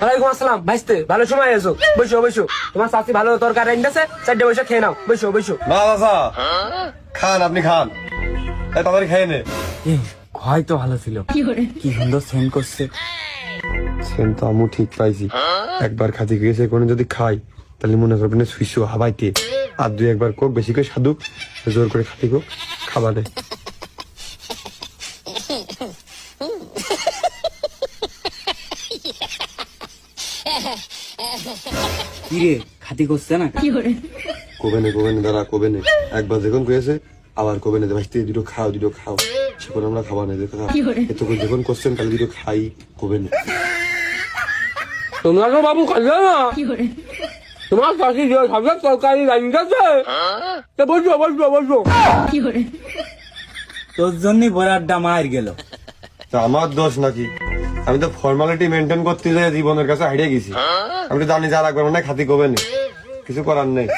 ওয়ালাইকুম আসসালাম। ভাইস্তে ভালো সময় এসো বসো বসো। তোমার ভালো তরকারি চারটে বসে খেয়ে নাও। বসো বসো। না চাচা খান আপনি খান। এই তাড়াতাড়ি খেয়ে নে। তো ভালো ছিল। কি সুন্দর সেন্ড করছে। সেন তো আমু ঠিক পাইছি। একবার খাতি গেছে কোনো যদি খাই তাহলে মনে করবেন সুইসু হাবাইতে। আর দুই একবার কোক বেশি করে সাধুক জোর করে খাতি কোক খাবার দেয় কি রে খাতি করছে না? কোবে নে কোবে নে দাঁড়া কোবে নে একবার যখন কয়েছে আবার কোবে নে ভাই দুটো খাও দুটো খাও। সেখন আমরা খাবার নেই দেখো এত করে? যখন করছেন তাহলে দুটো খাই কোবে নে তোমরা তো বাবু খাবে না। তোমার চাচি যে তরকারি রান্নাছে তো বসো বসো বসো তোর জন্যই বড় আড্ডা মার গেল। তা আমার দোষ নাকি? আমি তো ফর্মালিটি মেনটেন করতে যাই জীবনের কাছে হারিয়ে গেছি। আমি তো জানি যা রাখবে না খাতি কবে নেই কিছু করার নেই।